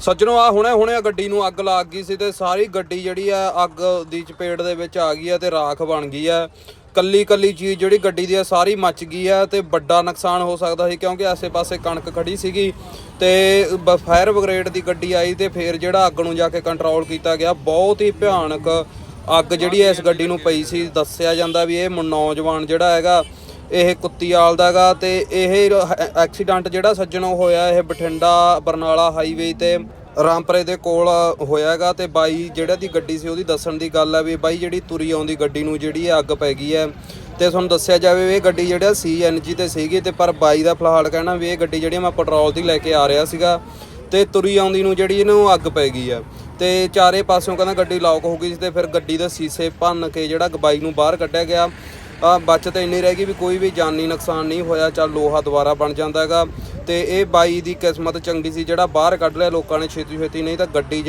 ਸੱਜਣੋ ਆ ਹੁਣੇ ਹੁਣੇ ਆ ਗੱਡੀ ਨੂੰ ਅੱਗ ਲੱਗ ਗਈ ਸੀ ਤੇ ਸਾਰੀ ਗੱਡੀ ਜਿਹੜੀ ਆ, ਅੱਗ ਦੀ ਚਪੇਟ ਦੇ ਵਿੱਚ ਆ ਗਈ ਆ ਤੇ ਰਾਖ ਬਣ ਗਈ ਆ। ਕੱਲੀ ਕੱਲੀ ਚੀਜ਼ ਜਿਹੜੀ ਗੱਡੀ ਦੀ ਆ, ਸਾਰੀ ਮੱਚ ਗਈ ਆ ਤੇ ਵੱਡਾ ਨੁਕਸਾਨ ਹੋ ਸਕਦਾ ਸੀ ਕਿਉਂਕਿ ਆਸੇ-ਪਾਸੇ ਕਣਕ ਖੜੀ ਸੀਗੀ ਤੇ ਫਾਇਰ ਬ੍ਰਿਗੇਡ ਦੀ ਗੱਡੀ ਆਈ ਤੇ ਫਿਰ ਜਿਹੜਾ ਅੱਗ ਨੂੰ ਜਾ ਕੇ ਕੰਟਰੋਲ ਕੀਤਾ ਗਿਆ। ਬਹੁਤ ਹੀ ਭਿਆਨਕ ਅੱਗ ਜਿਹੜੀ ਇਸ ਗੱਡੀ ਨੂੰ ਪਈ ਸੀ। ਦੱਸਿਆ ਜਾਂਦਾ ਵੀ ਇਹ ਮੁ- ਨੌਜਵਾਨ ਜਿਹੜਾ ਹੈਗਾ ਇਹ ਕੁੱਤੀਆਲ ਦਾ ਹੈਗਾ ਤੇ ਇਹ ਐਕਸੀਡੈਂਟ ਜਿਹੜਾ ਸੱਜਣੋਂ ਹੋਇਆ, ਇਹ ਬਠਿੰਡਾ ਬਰਨਾਲਾ ਹਾਈਵੇ ਤੇ ਰਾਮਪਰੇ ਦੇ ਕੋਲ ਹੋਇਆ ਹੈਗਾ ਤੇ ਬਾਈ ਜਿਹੜਾ ਦੀ ਗੱਡੀ ਸੀ ਉਹਦੀ ਦੱਸਣ ਦੀ ਗੱਲ ਹੈ ਵੀ ਬਾਈ ਜਿਹੜੀ ਤੁਰੀ ਆਉਂਦੀ ਗੱਡੀ ਨੂੰ ਜਿਹੜੀ ਇਹ ਅੱਗ ਪੈ ਗਈ ਹੈ ਤੇ ਤੁਹਾਨੂੰ ਦੱਸਿਆ ਜਾਵੇ ਵੀ ਇਹ ਗੱਡੀ ਜਿਹੜਾ ਸੀਐਨਜੀ ਤੇ ਸੀਗੀ ਤੇ ਪਰ ਬਾਈ ਦਾ ਫਿਲਹਾਲ ਕਹਿਣਾ ਵੀ ਇਹ ਗੱਡੀ ਜਿਹੜੀ ਮੈਂ ਪੈਟਰੋਲ ਦੀ ਲੈ ਕੇ ਆ ਰਿਹਾ ਸੀਗਾ ਤੇ ਤੁਰੀ ਆਉਂਦੀ ਨੂੰ ਜਿਹੜੀ ਇਹਨੂੰ ਅੱਗ ਪੈ ਗਈ ਆ। ਤੇ ਚਾਰੇ ਪਾਸਿਓਂ ਕਹਿੰਦਾ ਗੱਡੀ ਲੌਕ ਹੋ ਗਈ ਸੀ ਤੇ ਫਿਰ ਗੱਡੀ ਦੇ ਸੀਸੇ ਭੰਨ ਕੇ ਜਿਹੜਾ ਬਾਈ ਨੂੰ ਬਾਹਰ ਕੱਢਿਆ ਗਿਆ। ਆ ਬਚਤ ਇੰਨੀ ਰਹਿ ਗਈ ਵੀ ਕੋਈ ਵੀ ਜਾਨੀ ਨੁਕਸਾਨ ਨਹੀਂ ਹੋਇਆ, ਚੱਲ ਲੋਹਾ ਦੁਬਾਰਾ ਬਣ ਜਾਂਦਾ ਹੈਗਾ। ਤੇ ਇਹ ਬਾਈ ਦੀ ਕਿਸਮਤ ਚੰਗੀ ਸੀ, ਜਿਹੜਾ ਬਾਹਰ ਕੱਢ ਲਿਆ, ਲੋਕਾਂ ਨੇ ਛੇਤੀ ਛੇਤੀ ਨਹੀਂ ਤਾਂ ਗੱਡੀ